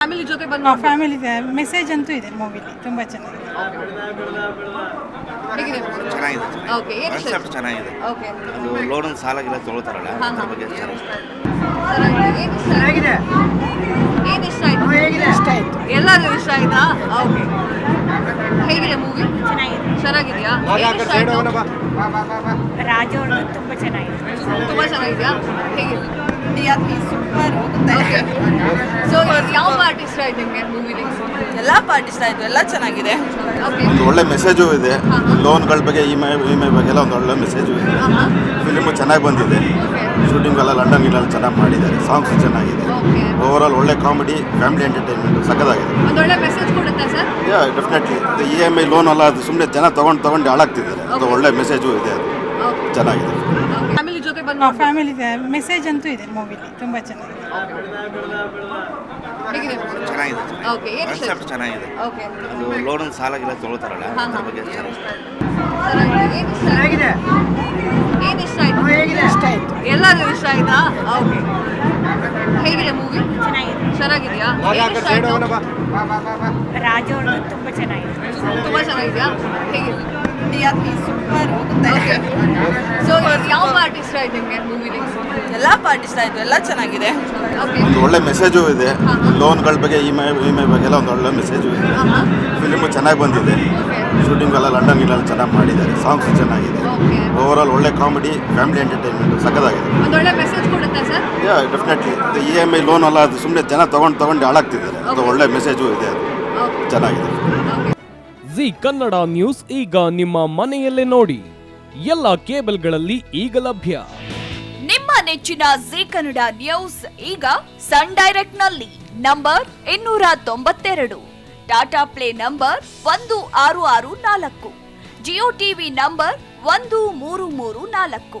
Family ಜೊತೆ ಬಂದು family message ಅಂತೂ ಇದೆ ಮೂವಿಲಿ ತುಂಬಾ ಚೆನ್ನಾಗಿದೆ. ಚೆನ್ನಾಗಿದೆ ಓಕೆ ಏನು ಇಷ್ಟ ಕಾನ್ಸೆಪ್ಟ್ ಚೆನ್ನಾಗಿದೆ. ಓಕೆ ಅದು ಲೋನ್ ಸಾಲಾಗಿಲ್ಲ ತೊಗೊಳ್ತಾರಲ್ಲ ಹಾ, ಅದ್ರ ಬಗ್ಗೆ ಚೆನ್ನಾಗಿದೆ. ಏನು ಇಷ್ಟ? ಆಗಿದೆ ಏನು ಇಷ್ಟ ಆಯ್ತು? ಇಷ್ಟ ಆಯಿತು. ಎಲ್ಲರಿಗೂ ಇಷ್ಟ ಆಯ್ತಾ? ಓಕೆ ಹೇಗಿದೆ ಮೂವಿ ಚೆನ್ನಾಗಿದೆ. ಚೆನ್ನಾಗಿದೆಯಾ? ಏನು ಇಷ್ಟ ಆಯ್ತು? ರಾಜು ಅವ್ರದ್ದು ತುಂಬ ಚೆನ್ನಾಗಿದೆ. ತುಂಬಾ ಚೆನ್ನಾಗಿದೆಯಾ? ಹೇಗಿದೆ? ಸೂಪರ್ ಹೋಗುತ್ತೆ. ಸೊ ಆಯ್ತು ನಿಮಗೆ ಮೂವಿಲಿ ಎಲ್ಲ ಪಾರ್ಟ್ ಇಷ್ಟ ಆಯ್ತು ಎಲ್ಲ ಚೆನ್ನಾಗಿದೆ. ಒಂದು ಒಳ್ಳೆ ಮೆಸೇಜು ಇದೆ. ಲೋನ್ಗಳ ಬಗ್ಗೆ ಇ ಮೈ ಇ ಮೈ ಬಗ್ಗೆ ಎಲ್ಲ ಒಂದು ಒಳ್ಳೆ ಮೆಸೇಜು ಇದೆ. ಫಿಲಿಮು ಚೆನ್ನಾಗಿ ಬಂದಿದೆ. ಶೂಟಿಂಗ್ ಎಲ್ಲ ಲಂಡನ್ ಇಲ್ಲ ಚೆನ್ನಾಗಿ ಮಾಡಿದ್ದಾರೆ. ಸಾಂಗ್ಸ್ ಚೆನ್ನಾಗಿದೆ. ಓವರ್ ಆಲ್ ಒಳ್ಳೆ ಕಾಮಿಡಿ ಫ್ಯಾಮಿಲಿ ಎಂಟರ್ಟೈನ್ಮೆಂಟ್ ಸಕ್ಕದಾಗಿದೆ ಒಳ್ಳೆ ಮೆಸೇಜ್ ಕೊಡುತ್ತಾ sir yeah definitely E M I loan ಎಲ್ಲ ಅದು ಸುಮ್ಮನೆ ಜನ ತೊಗೊಂಡು ತೊಗೊಂಡು ಹಾಳಾಗ್ತಿದ್ದಾರೆ. ಅದು ಒಳ್ಳೆ ಮೆಸೇಜು ಇದೆ ಅದು. ಚೆನ್ನಾಗಿದೆ. ಫ್ಯಾಮಿಲಿ ಜೊತೆ ಬಂದು ಫ್ಯಾಮಿಲಿ ಮೆಸೇಜ್ ಅಂತೂ ಇದೆ ಮೂವಿಲಿ ತುಂಬ ಚೆನ್ನಾಗಿದೆ. ಹೇಗಿದೆ? ಚೆನ್ನಾಗಿದೆ ಓಕೆ ಏನು ಇಷ್ಟ ಕಾನ್ಸೆಪ್ಟ್ ಚೆನ್ನಾಗಿದೆ. ಓಕೆ ಅದು ಲೋನ್ ಸಾಲಾಗಿಲ್ಲ ತೊಗೊಳ್ತಾರಲ್ಲ ಅದ್ರ ಬಗ್ಗೆ ಚೆನ್ನಾಗಿದೆ ಏನು ಇಷ್ಟ? ಏನು ಇಷ್ಟ ಆಯ್ತು? ಇಷ್ಟ ಆಯಿತು. ಎಲ್ಲರಿಗೂ ಇಷ್ಟ ಆಯ್ತಾ? ಓಕೆ ಹೇಗಿದೆ ಮೂವಿ? ಚೆನ್ನಾಗಿದೆ ಚೆನ್ನಾಗಿದೆಯಾ ಏನು ಇಷ್ಟ ಆಯ್ತು ರಾಜು ಅವ್ರದ್ದು ತುಂಬ ಚೆನ್ನಾಗಿದೆ ತುಂಬಾ ಚೆನ್ನಾಗಿದೆಯಾ? ಹೇಗಿದೆ ಸೂಪರ್ ಹೋಗುತ್ತೆ. ಓಕೆ. ಸೊ ಯಾವ ಪಾರ್ಟ್ ಇಷ್ಟ ಆಯ್ತು ನಿಮಗೆ ಮೂವಿಲಿ ಎಲ್ಲ ಪಾರ್ಟ್ ಇಷ್ಟ ಆಯ್ತು ಎಲ್ಲ ಚೆನ್ನಾಗಿದೆ. ಒಂದು ಒಳ್ಳೆ ಮೆಸೇಜು ಇದೆ. ಲೋನ್ಗಳ ಬಗ್ಗೆ ಇ ಮೈ ಇ ಮೈ ಬಗ್ಗೆ ಎಲ್ಲ ಒಂದು ಒಳ್ಳೆ ಮೆಸೇಜು ಇದೆ. ಫಿಲಿಮು ಚೆನ್ನಾಗಿ ಬಂದಿದೆ. ಶೂಟಿಂಗ್ ಎಲ್ಲ ಲಂಡನ್ ಇಲ್ಲ ಚೆನ್ನಾಗಿ ಮಾಡಿದ್ದಾರೆ. ಸಾಂಗ್ಸ್ ಚೆನ್ನಾಗಿದೆ. ಓವರ್ ಆಲ್ ಒಳ್ಳೆ comedy family entertainment ಸಕ್ಕದಾಗಿದೆ sir? Yeah definitely E M I loan ಅಲ್ಲ ಅದು ಸುಮ್ಮನೆ ಜನ ತೊಗೊಂಡು ತೊಗೊಂಡು ಹಾಳಾಗ್ತಿದ್ದಾರೆ. ಅದು ಒಳ್ಳೆ ಮೆಸೇಜು ಇದೆ ಅದು. ಚೆನ್ನಾಗಿದೆ. ಜಿ ಕನ್ನಡ ನ್ಯೂಸ್ ಈಗ ನಿಮ್ಮ ಮನೆಯಲ್ಲೇ ನೋಡಿ. ಎಲ್ಲ ಕೇಬಲ್ಗಳಲ್ಲಿ ಈಗ ಲಭ್ಯ. ನಿಮ್ಮ ನೆಚ್ಚಿನ ಜಿ ಕನ್ನಡ ನ್ಯೂಸ್ ಈಗ ಸನ್ ಡೈರೆಕ್ಟ್ನಲ್ಲಿ ನಂಬರ್ ಇನ್ನೂರ ತೊಂಬತ್ತೆರಡು. ಟಾಟಾ ಪ್ಲೇ ನಂಬರ್ ಒಂದು ಆರು ಆರು ನಾಲ್ಕು. ಜಿಯೋ ಟಿವಿ ನಂಬರ್ ಒಂದು ಮೂರು ಮೂರು ನಾಲ್ಕು.